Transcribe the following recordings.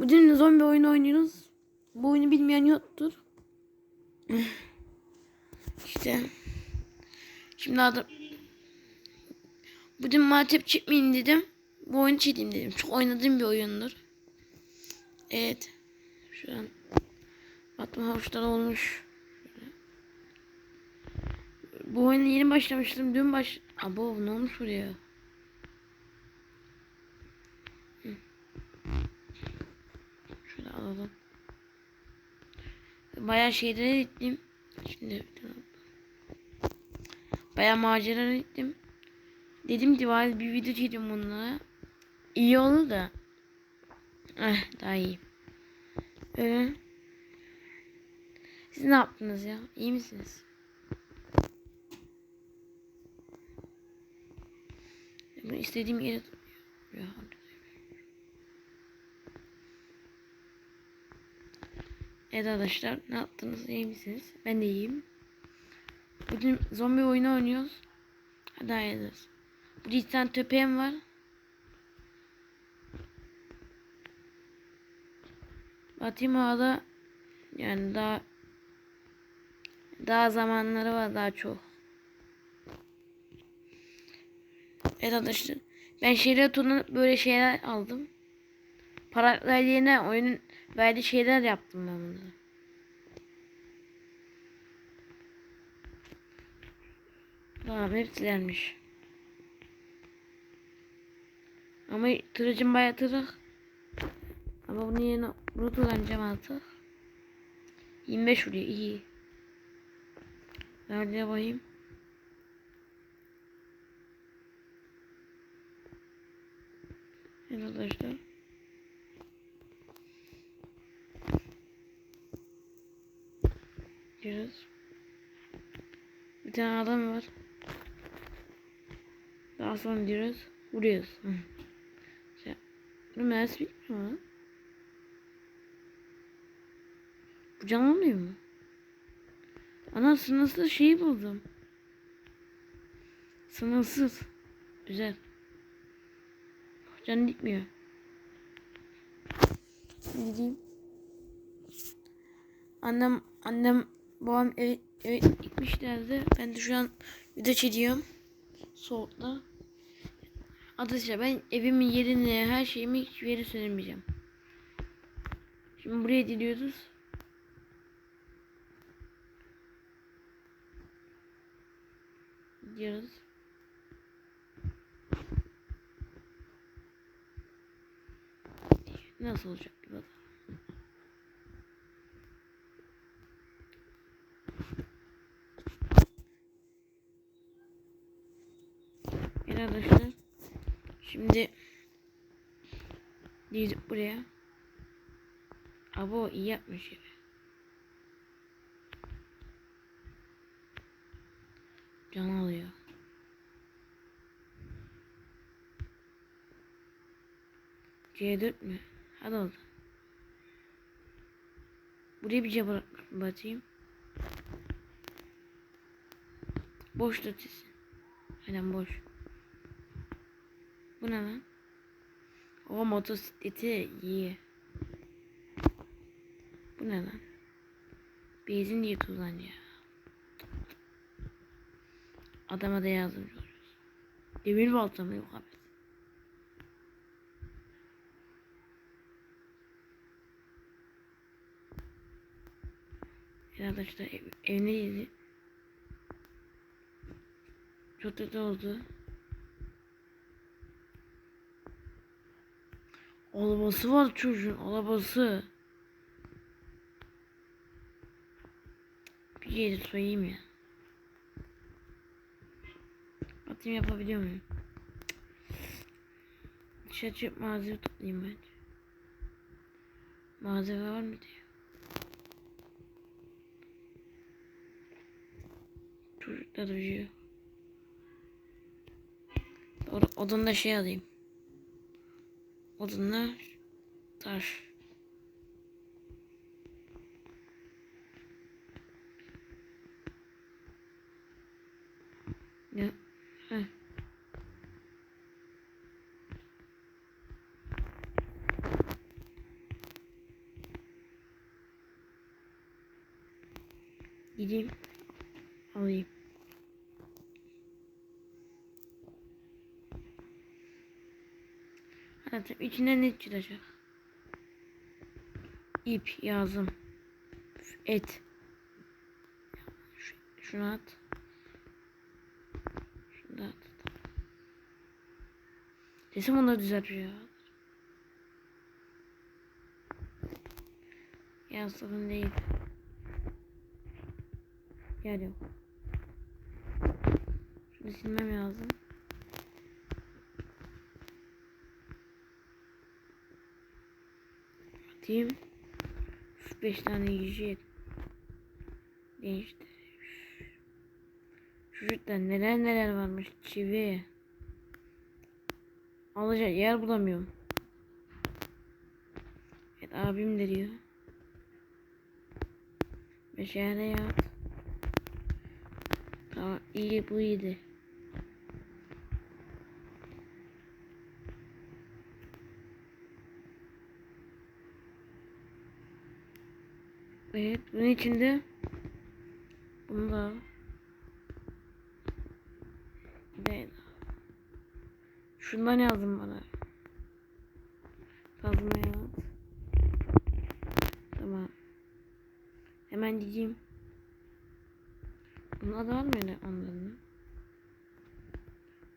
Bugün zombi oyunu oynuyoruz. Bu oyunu bilmeyen yoktur. İşte. Şimdi adım. Bugün matep çıkmayayım dedim. Bu oyunu çekeyim dedim. Çok oynadığım bir oyundur. Evet. Şu an atma havuçlar olmuş. Bu oyuna yeni başlamıştım. Dün baş... Abo ne olmuş buraya? Hı. Alalım. Bayağı şeylere gittim. Şimdi bayağı maceralara gittim. Dedim ki bir video çekeceğim onlara. İyi olur da. Eh daha iyi. Öyle. Siz ne yaptınız ya? İyi misiniz? İstediğim yere ya. Evet arkadaşlar ne yaptınız iyi misiniz? Ben de iyiyim. Bugün zombi oyunu oynuyoruz. Hadi hayırlısı. Burada bir tane köpeğim var. Batayım ağda yani daha daha zamanları var daha çok. Evet arkadaşlar. Ben şeyler turuna böyle şeyler aldım. Para yerine oyunun verdiği şeyler yaptım ben bunları. Tamam hepsilermiş. Ama tırıcım bayağı tırık. Ama bunu yine bunu kullanacağım artık. 25 vuruyor iyi. Nerede bakayım? Arkadaşlar. Diyoruz. Bir tane adam var. Daha sonra diyoruz. Vuruyoruz. Şey, bu mersi bitmiyor mu? Bu can olmuyor mu? Ana sınırsız şeyi buldum. Sınırsız. Güzel. Can gitmiyor. Gideyim. Annem annem babam eve, eve gitmişlerdi. Ben de şu an video çekiyorum. Soğukta. Arkadaşlar ben evimin yerini her şeyimi hiçbir yere söylemeyeceğim. Şimdi buraya gidiyoruz. Gidiyoruz. Nasıl olacak Evet arkadaşlar. Şimdi gidip buraya. Abo iyi yapmış ya. Can alıyor. C4 mü? Hadi oldu. Buraya bir cevap batayım. Boş çizsin. Aynen boş. Bu ne lan? O motosikleti iyi. Bu ne lan? Benzin diye kullanıyor. Adama da yardımcı oluyoruz. Demir balta mı yok abi? Arkadaşlar ev, evdeydi. Çok kötü oldu. Arabası var çocuğun arabası. Bir yeri soyayım ya. Atayım yapabiliyor muyum? Dışarı çıkıp malzeme toplayayım ben. Malzeme var mı diye. Çocuklar uyuyor. Odunda şey alayım odunlar tar. Ya. Heh. Gideyim. Hayatım içinden ne çıkacak? İp yazım. Et. Şu- Şunu at. Şunu da at. Resim onları düzeltiyor. Ya sorun değil. Yer yok. Şunu silmem lazım. Atayım. 5 tane yiyecek. Değişti. Çocuklar neler neler varmış. Çivi. Alacak yer bulamıyorum. Evet abim de diyor. Meşale yap. Tamam iyi bu iyiydi. Evet bunun içinde bunu da. Değil. Şundan yazdım bana. Kazmaya at. Tamam. Hemen gideyim. Bunun adı var mı öyle onların?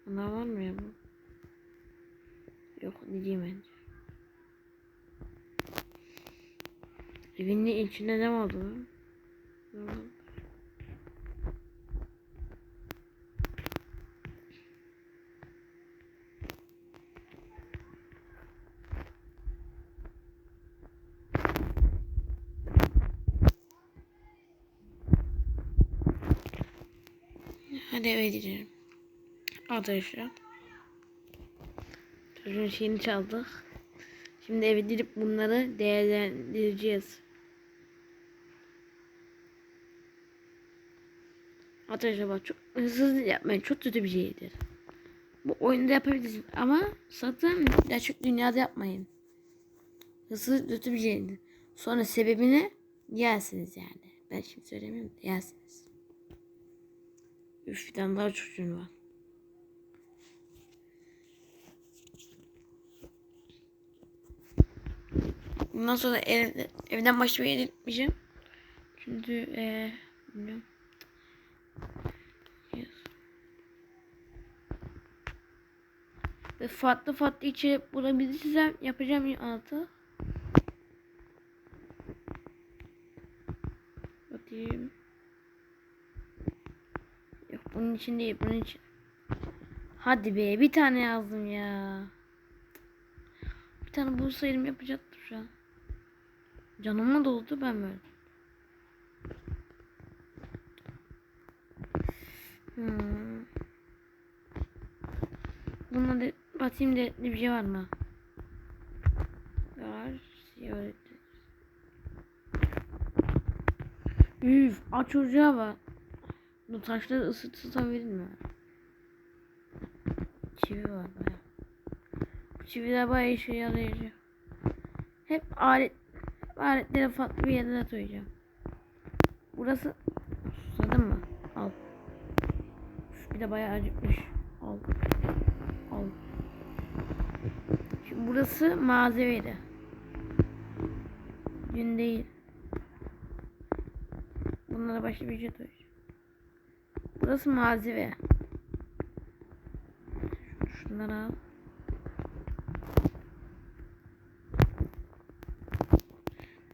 Onlar var mı ya bu? Yok gideyim bence. Evin içinde ne var? Hadi eve gidelim. Arkadaşlar. Çocuğun şeyini çaldık. Şimdi eve gidip bunları değerlendireceğiz. Arkadaşlar çok hızlı yapmayın. Çok kötü bir şeydir. Bu oyunda yapabilirsiniz ama sakın gerçek dünyada yapmayın. Hızlı kötü bir şeydir. Sonra sebebini yersiniz yani. Ben şimdi söylemiyorum yersiniz. Bir tane daha çocuğun var. Bundan sonra ev, evden yere gitmeyeceğim. Çünkü eee bilmiyorum. Yes. Ve farklı farklı içerik bulabilirsem yapacağım altı. Bakayım. Yok bunun için değil bunun için. Hadi be bir tane yazdım ya. Bir tane bulsaydım yapacaktım şu an. Canıma doldu ben böyle. Hmm. Bunda da batayım da bir şey var mı? Var. Ziyaret. Üf, aç ocağı var. Bu taşları ısıtırsam verir mi? Çivi var baya. Bu çiviler baya işe yarayacak. Hep alet aletleri farklı bir yerlere koyacağım. Burası bir de bayağı acıkmış. Al. Al. Şimdi burası malzemeydi. Gün değil. Bunlara başka bir şey koyacağım. Burası malzeme. Şunları al.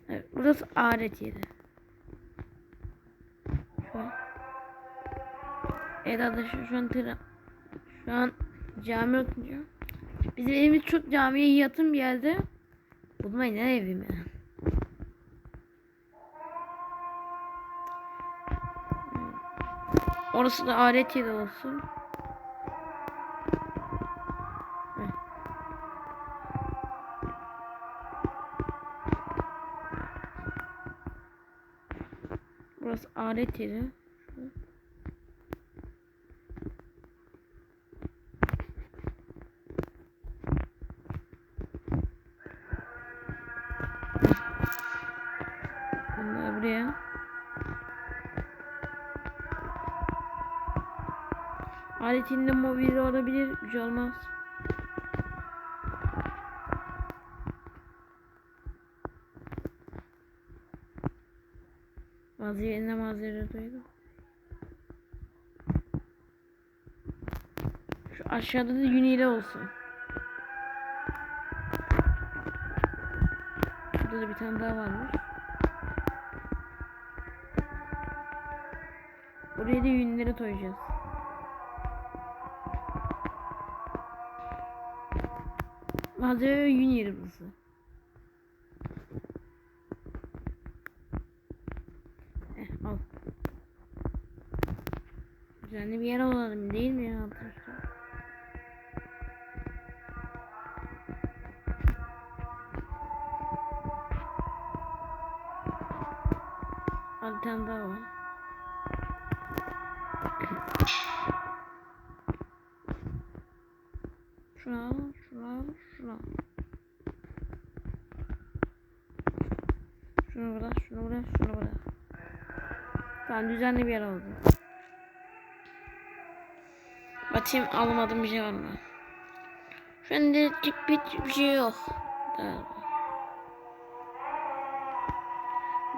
Evet, burası alet yeri. Şu an. Evet arkadaşlar şu an tıra. Şu an cami okunuyor. Bizim evimiz çok camiye yakın bir yerde. Bulmayın ne evim ya. Orası da alet yeri olsun. Burası alet yeri. Aletinde mobili olabilir. Şey olmaz. Vaziyetine mazeret duydum. Şu aşağıda da Yuni'yle olsun. Burada da bir tane daha varmış. Buraya da yünleri koyacağız. Malzeme ve yün yeri burası. Eh, al. Düzenli bir yer alalım değil mi ya arkadaşlar? Tane daha var. Şunu al, şunu al, şunu al. Şunu bırak, şunu bırak, şunu bırak. Tamam düzenli bir yer oldu. Bakayım almadım bir şey var mı? Şu cip bit bir şey yok.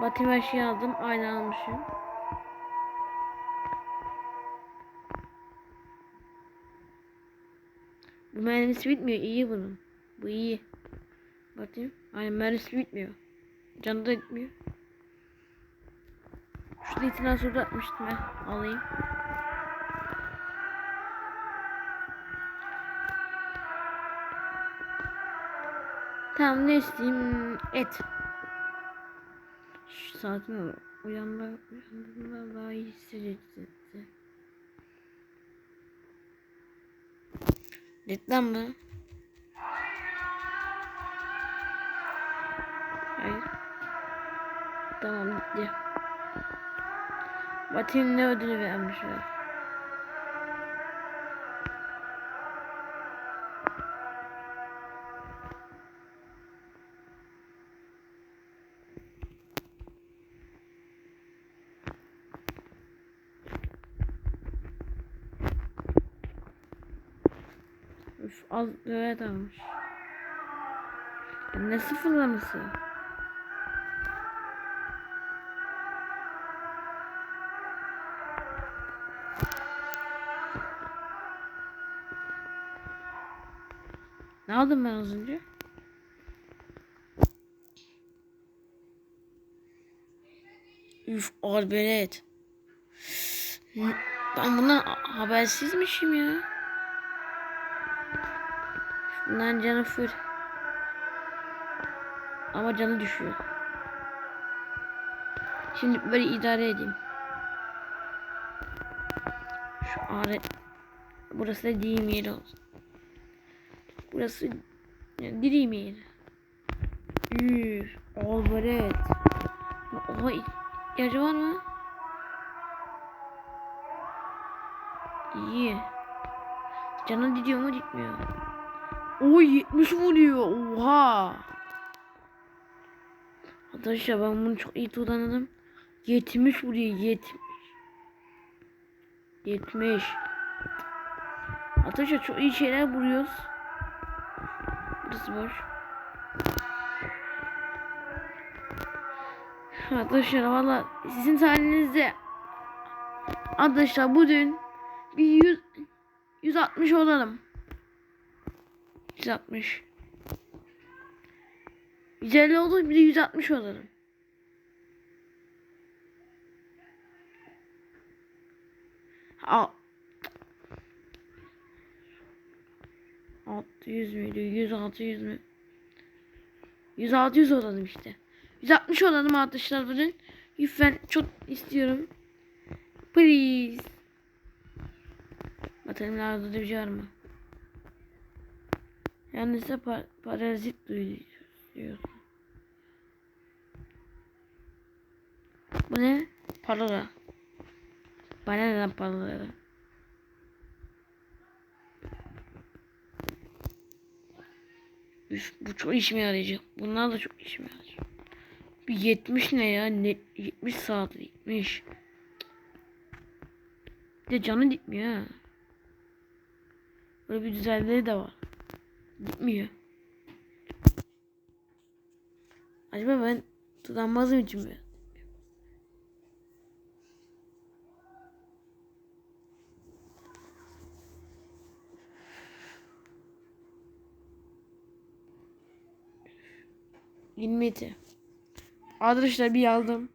Bakayım her şeyi aldım. Aynı almışım. Bu mermisi bitmiyor. iyi bunun. Bu iyi. Bakayım. Aynen mermisi bitmiyor. Canı da gitmiyor. Şurada itina soda atmıştım ben. Alayım. Tamam ne isteyeyim? Et. Şu saatin uyanma, uyandığında daha iyi hissedeceksin. Reklam mı? Hayır. Tamam bitti. Bakayım ne ödülü vermişler. Üf az evet almış. Ne sıfırlaması? Aldım ben az önce? Üf arbelet. Ben bundan habersizmişim ya. Bundan canı full. Ama canı düşüyor. Şimdi böyle idare edeyim. Şu alet. Burası da diyeyim yeri olsun. Burası yani direyim yeri. Üf. Albaret. Oha ihtiyacı var mı? İyi. Canı gidiyor mu gitmiyor. Oy 70 vuruyor. Oha. Arkadaşlar ben bunu çok iyi kullandım. 70 vuruyor 70. 70. Arkadaşlar çok iyi şeyler vuruyoruz. Burası boş. Arkadaşlar valla sizin sayenizde Arkadaşlar bugün bir 100 160 olalım. 160. 150 olur bir de 160 olalım. Al. 600 müydü? 100 600 mü? 100 600 olalım işte. 160 olalım arkadaşlar bugün. Lütfen çok istiyorum. Please. Bakalım nerede bir şey var mı? Yalnız da par parazit duyuyor. Bu ne? Parola. Bana neden parola? Üf, bu çok işime yarayacak. Bunlar da çok işime yarayacak. Bir 70 ne ya? Ne, 70 saat 70. Bir de canı gitmiyor ha. Böyle bir güzelliği de var. Gitmiyor. Acaba ben tutanmazım için mi? Limiti. Arkadaşlar bir aldım.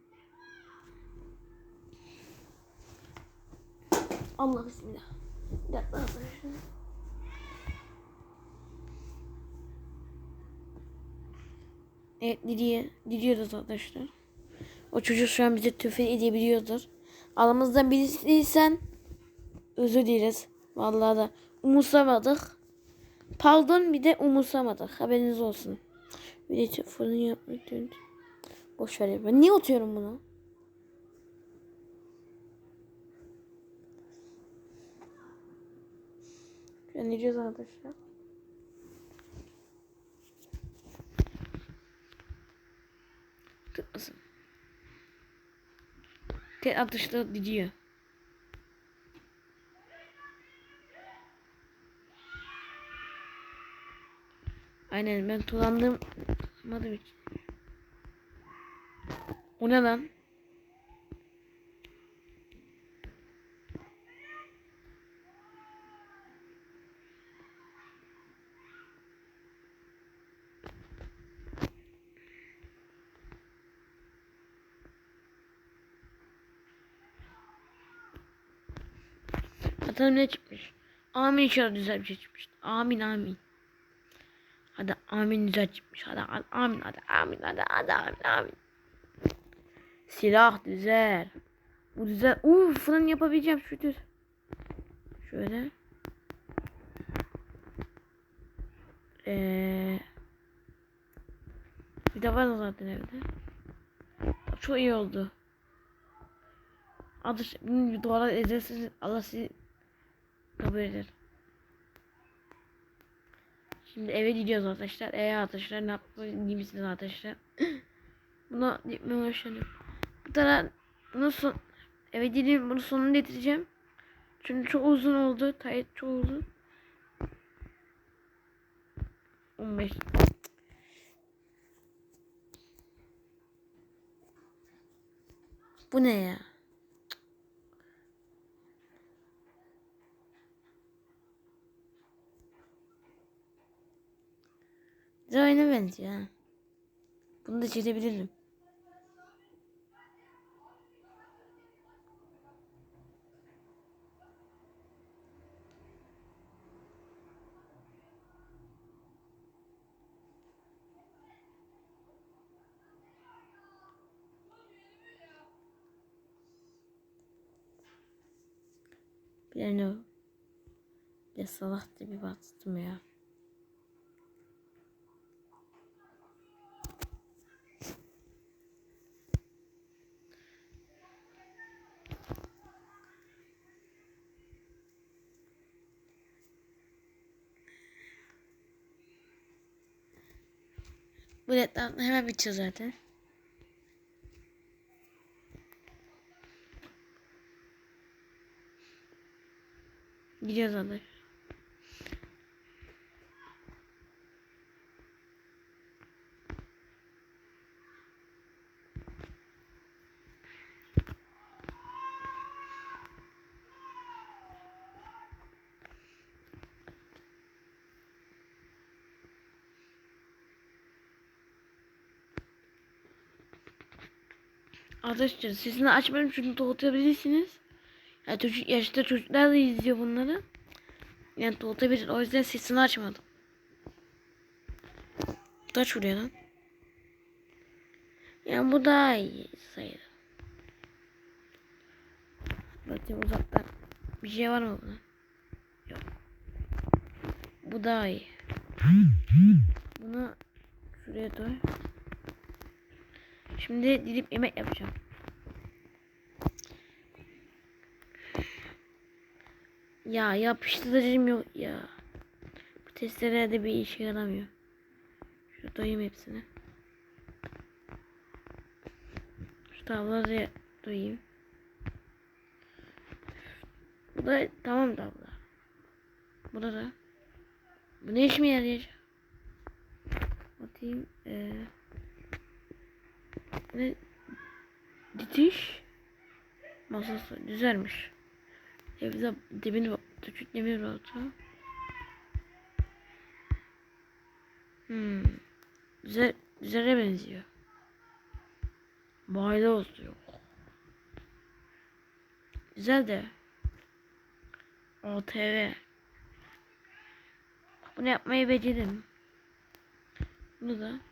Allah bismillah. Dakika arkadaşlar. Evet Didi'ye gidiyoruz arkadaşlar. O çocuk şu an bize tüfe edebiliyordur. Aramızdan birisiysen özür dileriz. Vallahi da umursamadık. Pardon bir de umursamadık. Haberiniz olsun. Bir de fırın yapmak diyorum. Boş ver. Ben niye atıyorum bunu? Diyoruz arkadaşlar? Tıklasın. Tek atışta gidiyor. Aynen ben tulandım. Madım hiç. O ne lan? Bakalım ne çıkmış. Amin inşallah güzel bir şey çıkmış. Amin amin. Hadi amin güzel çıkmış. Hadi, amin hadi amin hadi hadi amin amin. Silah güzel. Bu güzel. Uuu fırın yapabileceğim şükür. Şöyle. Ee, bir de var zaten evde. Çok iyi oldu. Adı bir duvara edersiniz Allah sizi kabul eder. Şimdi eve gidiyoruz arkadaşlar. Eve arkadaşlar ne yapmayı misiniz arkadaşlar? Buna gitmeye uğraşıyorum. Bir tane bunu son eve gideyim bunu sonunu getireceğim. Çünkü çok uzun oldu. Tayet çok uzun. 15 Bu ne ya? Güzel oyuna benziyor ha. Bunu da çekebilirim. Bir yani bir salak bir baktım ya. Bu reklam hemen bitiyor zaten. Gidiyoruz alır. Arkadaşlar sesini açmayın çünkü doğutabilirsiniz. Yani çocuk, yaşta çocuklar da izliyor bunları. Yani doğutabilir. O yüzden sesini açmadım. Kaç vuruyor lan? Yani bu daha iyi sayılır. Bakayım uzaktan. Bir şey var mı buna? Yok. Bu daha iyi. Bunu şuraya koy. Şimdi gidip yemek yapacağım. Ya yapıştırıcım yok ya. Bu testlerde bir işe yaramıyor. Şu doyayım hepsini. Şu tavları doyayım. Bu da tamam tavla. Bu da da. Bu ne işime yarayacak? Bakayım. Ee, ne? Ditiş. Masası güzelmiş. Evde dibini. Küçük demir oldu. Hmm. Güzel, güzele benziyor. Oldu yok. Güzel de. OTV. Bunu yapmayı beceririm. Bunu da.